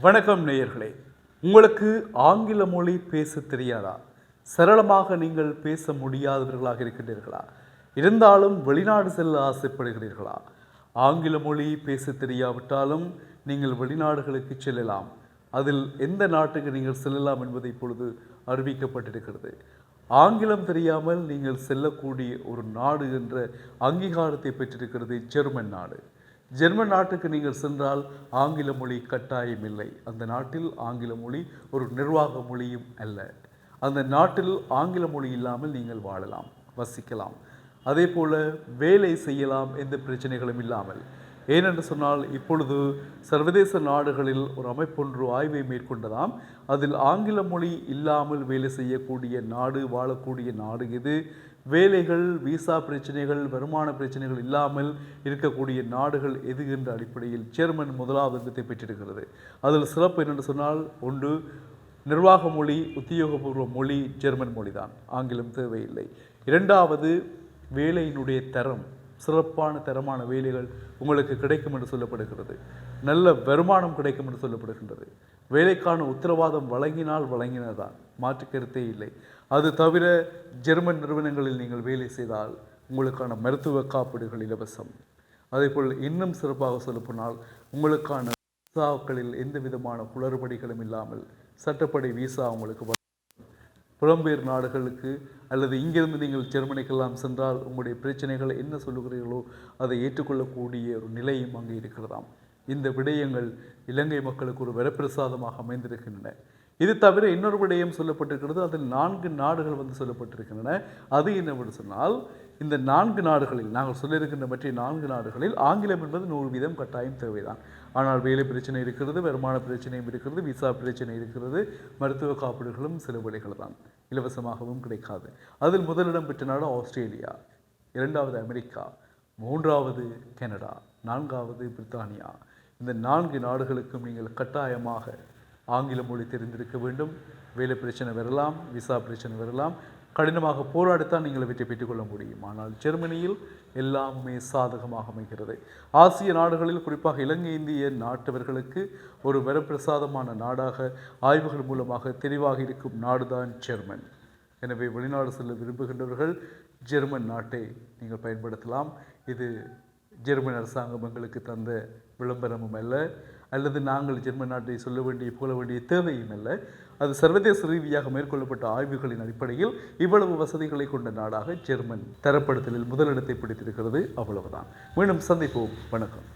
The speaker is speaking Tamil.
வணக்கம் நேயர்களே. உங்களுக்கு ஆங்கில மொழி பேச தெரியாதா? சரளமாக நீங்கள் பேச முடியாதவர்களாக இருக்கின்றீர்களா? இருந்தாலும் வெளிநாடு செல்ல ஆசைப்படுகிறீர்களா? ஆங்கில மொழி பேச தெரியாவிட்டாலும் நீங்கள் வெளிநாடுகளுக்கு செல்லலாம். அதில் எந்த நாட்டுக்கு நீங்கள் செல்லலாம் என்பது இப்பொழுது அறிவிக்கப்பட்டிருக்கிறது. ஆங்கிலம் தெரியாமல் நீங்கள் செல்லக்கூடிய ஒரு நாடு என்ற அங்கீகாரத்தை பெற்றிருக்கிறது ஜெர்மன் நாடு. ஜெர்மன் நாட்டுக்கு நீங்கள் சென்றால் ஆங்கில மொழி கட்டாயம் இல்லை. அந்த நாட்டில் ஆங்கில மொழி ஒரு நிர்வாக மொழியும் அல்ல. அந்த நாட்டில் ஆங்கில மொழி இல்லாமல் நீங்கள் வாழலாம் வசிக்கலாம். அதே போல் வேலை செய்யலாம் எந்த பிரச்சனைகளும் இல்லாமல். ஏனென்று சொன்னால் இப்பொழுது சர்வதேச நாடுகளில் ஒரு அமைப்பொன்று ஆய்வை மேற்கொண்டதாம். அதில் ஆங்கில மொழி இல்லாமல் வேலை செய்யக்கூடிய நாடு வாழக்கூடிய நாடு எது? வேலைகள் விசா பிரச்சனைகள் வருமான பிரச்சனைகள் இல்லாமல் இருக்கக்கூடிய நாடுகள் எது என்ற அடிப்படையில் ஜெர்மன் முதலாவது இடத்தை பெற்றிருக்கிறது. அதில் சிறப்பு என்னென்று சொன்னால் ஒன்று நிர்வாக மொழி உத்தியோகபூர்வ மொழி ஜெர்மன் மொழிதான். ஆங்கிலம் தேவையில்லை. இரண்டாவது வேலையினுடைய தரம் சிறப்பான தரமான வேலைகள் உங்களுக்கு கிடைக்கும் என்று சொல்லப்படுகிறது. நல்ல வருமானம் கிடைக்கும் என்று சொல்லப்படுகின்றது. வேலைக்கான உத்தரவாதம் வழங்கினால் வழங்கினதான் மாற்றுக்கருத்தே இல்லை. அது தவிர ஜெர்மன் நிறுவனங்களில் நீங்கள் வேலை செய்தால் உங்களுக்கான மருத்துவ காப்பீடுகள் இலவசம். அதேபோல் இன்னும் சிறப்பாக சொல்லப்போனால் உங்களுக்கான விசாக்களில் எந்த விதமான குளறுபடிகளும் இல்லாமல் சட்டப்படி விசா உங்களுக்கு புலம்பெயர் நாடுகளுக்கு அல்லது இங்கிருந்து நீங்கள் ஜெர்மனிக்கெல்லாம் சென்றால் உங்களுடைய பிரச்சனைகளை என்ன சொல்லுகிறீர்களோ அதை ஏற்றுக்கொள்ளக்கூடிய ஒரு நிலையும் அங்கே இருக்கிறதாம். இந்த விடயங்கள் இலங்கை மக்களுக்கு ஒரு வரப்பிரசாதமாக அமைந்திருக்கின்றன. இது தவிர இன்னொரு விடயம் சொல்லப்பட்டிருக்கிறது. அதில் நான்கு நாடுகள் வந்து சொல்லப்பட்டிருக்கின்றன. அது என்னவென்று சொன்னால் இந்த நான்கு நாடுகளில் நாங்கள் சொல்லியிருக்கின்ற மற்ற நான்கு நாடுகளில் ஆங்கிலம் என்பது நூறு வீதம் கட்டாயம் தேவைதான். ஆனால் வேலை பிரச்சனை இருக்கிறது வருமான பிரச்சனையும் இருக்கிறது விசா பிரச்சனை இருக்கிறது மருத்துவ காப்பீடுகளும் சில வழிகள் தான் இலவசமாகவும் கிடைக்காது. அதில் முதலிடம் பெற்ற நாடு ஆஸ்திரேலியா இரண்டாவது அமெரிக்கா மூன்றாவது கனடா நான்காவது பிரித்தானியா இந்த நான்கு நாடுகளுக்கும் நீங்கள் கட்டாயமாக ஆங்கில மொழி தெரிந்திருக்க வேண்டும். வேலை பிரச்சனை வரலாம் விசா பிரச்சனை வரலாம். கடினமாக போராடித்தான் நீங்கள் வெற்றி பெற்றுக்கொள்ள முடியும். ஆனால் ஜெர்மனியில் எல்லாமே சாதகமாக அமைகிறது. ஆசிய நாடுகளில் குறிப்பாக இலங்கை இந்திய நாட்டவர்களுக்கு ஒரு வரப்பிரசாதமான நாடாக ஆய்வுகள் மூலமாக தெளிவாக இருக்கும் நாடுதான் ஜெர்மன். எனவே வெளிநாடு செல்ல விரும்புகின்றவர்கள் ஜெர்மன் நாட்டை நீங்கள் பயன்படுத்தலாம். இது ஜெர்மன் அரசாங்கம் எங்களுக்கு தந்த விளம்பரமும் அல்ல அல்லது நாங்கள் ஜெர்மன் நாட்டை சொல்ல வேண்டிய புகழ வேண்டிய தேவையும் அல்ல. அது சர்வதேச ரீதியாக மேற்கொள்ளப்பட்ட ஆய்வுகளின் அடிப்படையில் இவ்வளவு வசதிகளை கொண்ட நாடாக ஜெர்மன் தரப்படுத்தலில் முதலிடத்தை பிடித்திருக்கிறது. அவ்வளவுதான். மீண்டும் சந்திப்போம். வணக்கம்.